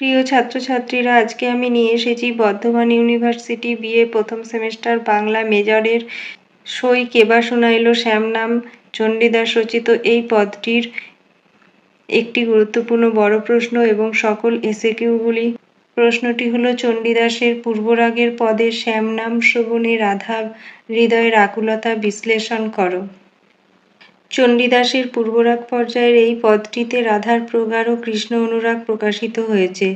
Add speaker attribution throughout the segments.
Speaker 1: প্রিয় ছাত্রছাত্রীরা, আজকে আমি নিয়ে এসেছি বর্ধমান ইউনিভার্সিটি বিএ প্রথম সেমেস্টার বাংলা মেজরের সই কেবা শোনাইল শ্যাম নাম চণ্ডীদাস রচিত এই পদটির একটি গুরুত্বপূর্ণ বড় প্রশ্ন এবং সকল এসএকিউগুলি প্রশ্নটি হলো, চণ্ডীদাসের পূর্বরাগের পদে শ্যাম নাম শ্রবণে রাধা হৃদয়ের আকুলতা বিশ্লেষণ করো। চণ্ডীদাসের পূর্বরাগ পর্যায়ের এই পদটিতে রাধার প্রগাঢ় কৃষ্ণ অনুরাগ প্রকাশিত হয়েছে।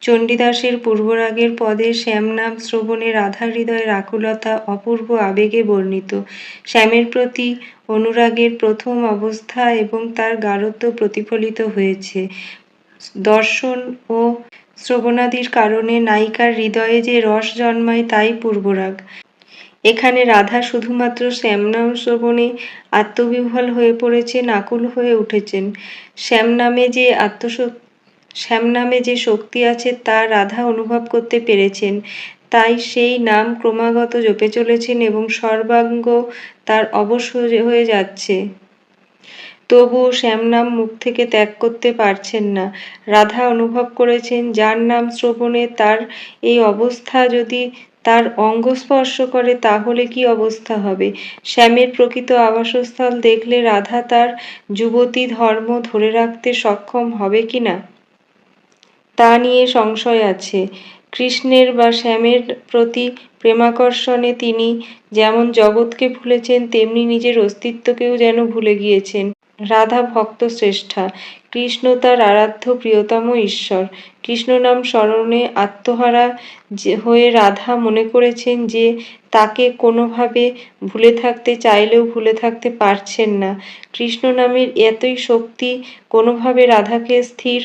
Speaker 1: চণ্ডীদাসের পূর্বরাগের পদে শ্যামনাম শ্রবণে রাধা হৃদয়ের আকুলতা অপূর্ব আবেগে বর্ণিত। শ্যামের প্রতি অনুরাগের প্রথম অবস্থা এবং তার গারত্ব প্রতিফলিত হয়েছে। দর্শন ও শ্রবণাদির কারণে নায়িকার হৃদয়ে যে রস জন্মায় তাই পূর্বরাগ। এখানে রাধা শুধুমাত্র শ্যামনাম শ্রবণে আত্মবিহ্বল হয়ে পড়েছেন আকুল হয়ে উঠেছেন। শ্যাম নামে যে আত্মশক্তি শ্যাম নামে যে শক্তি আছে তা রাধা অনুভব করতে পেরেছেন। তাই সেই নাম ক্রমাগত জপে চলেছেন এবং সর্বাঙ্গ তার অবশ হয়ে যাচ্ছে। তবুও শ্যামনাম মুখ থেকে ত্যাগ করতে পারছেন না। রাধা অনুভব করেছেন, যার নাম শ্রবণে তার এই অবস্থা যদি তার অঙ্গ স্পর্শ করে তাহলে কি অবস্থা হবে? শ্যামের প্রকৃত আবাসস্থল দেখলে রাধা তার যুবতী ধর্ম ধরে রাখতে সক্ষম হবে কি না? তা নিয়ে সংশয় আছে। কৃষ্ণের বা শ্যামের প্রতি প্রেমাকর্ষণে তিনি যেমন জগৎকে ভুলেছেন, তেমনি নিজের অস্তিত্বকেও যেন ভুলে গিয়েছেন। রাধা ভক্ত শ্রেষ্ঠা। কৃষ্ণ তার আরাধ্য প্রিয়তম ঈশ্বর। কৃষ্ণ নাম স্মরণে আত্মহারা হয়ে রাধা মনে করেছেন যে তাকে কোনোভাবে ভুলে থাকতে চাইলেও ভুলে থাকতে পারছেন না। কৃষ্ণ নামের এতই শক্তি কোনোভাবে রাধাকে স্থির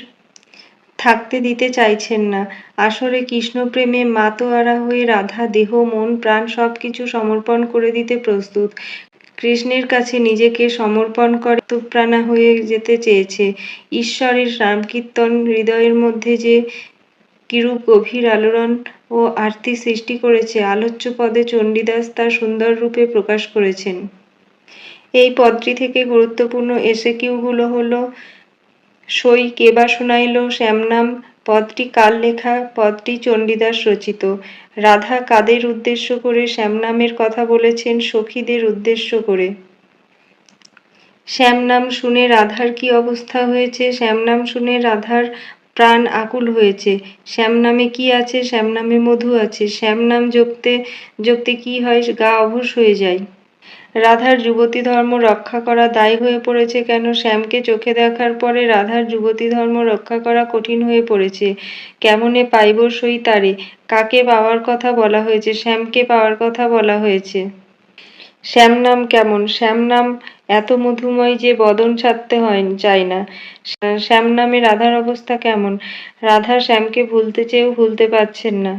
Speaker 1: থাকতে দিতে চাইছেন না। আসলে কৃষ্ণপ্রেমে মাতোয়ারা হয়ে রাধা দেহ, মন, প্রাণ সব কিছু সমর্পণ করে দিতে প্রস্তুত। কৃষ্ণের কাছে নিজেকে সমর্পণ করে প্রাণা হয়ে যেতে চেয়েছে। ঈশ্বরের রামকীর্তন হৃদয়ের মধ্যে যে কিরূপ গভীর আলোড়ন ও আরতি সৃষ্টি করেছে, আলোচ্য পদে চণ্ডীদাস তা সুন্দর রূপে প্রকাশ করেছেন। এই পদটি থেকে গুরুত্বপূর্ণ এসএকিউগুলো হলো, সই কেবা শোনাইল, শ্যামনাম পদটি কাল লেখা পদটি চণ্ডীদাস রচিত। রাধা কাদের উদ্দেশ্য করে শ্যামনামের কথা বলেছেন সখীদের উদ্দেশ্য করে? শ্যামনাম শুনে রাধার কি অবস্থা হয়েছে? শ্যামনাম শুনে রাধার প্রাণ আকুল হয়েছে। শ্যাম নামে কি আছে? শ্যাম নামে মধু আছে। শ্যাম নাম জপতে জপতে কি হয়? গা অবশ হয়ে যায়। রাধার যুবতী ধর্ম রক্ষা করা দায়ী হয়ে পড়েছে কেন? শ্যামকে চোখে দেখার পরে রাধার যুবতী ধর্ম রক্ষা করা কঠিন হয়ে পড়েছে। কেমনে পাইব সই তারে? কাকে পাওয়ার কথা বলা হয়েছে? শ্যামকে পাওয়ার কথা বলা হয়েছে। শ্যাম নাম কেমন? শ্যাম নাম এত মধুময় যে বদন ছাড়তে হয়, চায় না। শ্যাম নামে রাধার অবস্থা কেমন? রাধা শ্যামকে ভুলতে চেয়েও ভুলতে পারছেন না।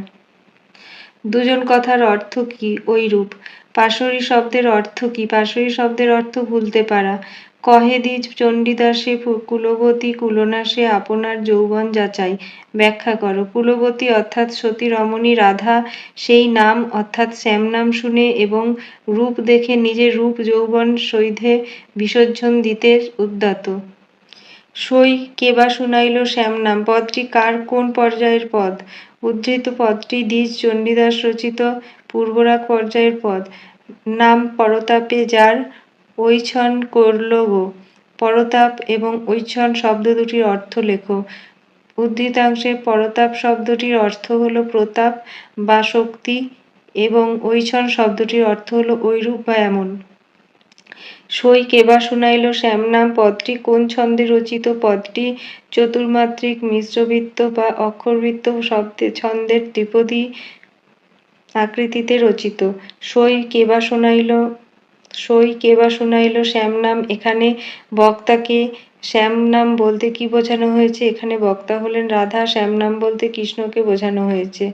Speaker 1: দুজন কথার অর্থ কি? ওই রূপ পাশরি শব্দের অর্থ কি? পাশরি শব্দের অর্থ ভুলতে পারা। কহে দ্বিজ চণ্ডীদাসে, কুলবতী কুলনাশে আপনার যৌবন যাচাই। ব্যাখ্যা করো। কুলবতী অর্থাৎ সতী রমণী রাধা, সেই নাম অর্থাৎ শ্যাম নাম শুনে এবং রূপ দেখে নিজের রূপ যৌবন সৈধে বিসর্জন দিতে উদ্যত। সই কে বা শুনাইল শ্যাম নাম? পদটি কার? কোন পর্যায়ের পদ? উদ্ধৃত পদটি দ্বিজ চণ্ডীদাস রচিত পূর্বরাগ পর্যায়ের পদ নাম পরতাপে যার ঐছন করল গো। পরতাপ এবং ঐছন শব্দ দুটির অর্থ লেখো। উদ্ধৃতাংশে পরতাপ শব্দটির অর্থ হল প্রতাপ বা শক্তি এবং ঐছন শব্দটির অর্থ হল ঐরূপ বা এমন। সই কেবা শুনাইল শ্যামনাম পদটি কোন ছন্দে রচিত? পদটি চতুর্মাত্রিক মিশ্রবৃত্ত বা অক্ষরবৃত্ত শব্দে ছন্দের দ্বিপদী আকৃতিতে রচিত। সই কেবা শোনাইল, সই কে বা শোনাইল শ্যাম নাম এখানে বক্তাকে শ্যাম নাম বলতে কি বোঝানো হয়েছে? এখানে বক্তা হলেন রাধা শ্যাম নাম বলতে কৃষ্ণকে বোঝানো হয়েছে।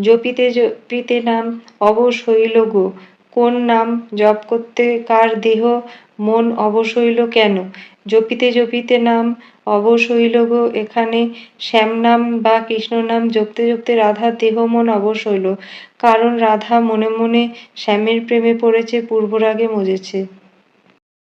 Speaker 1: জপিতে জপিতে নাম অবশ হইল গো। কোন নাম জপ করতে কার দেহ, মন অবশ হইল কেন? জপিতে জপিতে নাম অবশ হইল গো এখানে। শ্যাম নাম বা কৃষ্ণ নাম জপতে জপতে রাধার দেহ, মন অবশ হইল। কারণ রাধা মনে মনে শ্যামের প্রেমে পড়েছে, পূর্বরাগে মজেছে।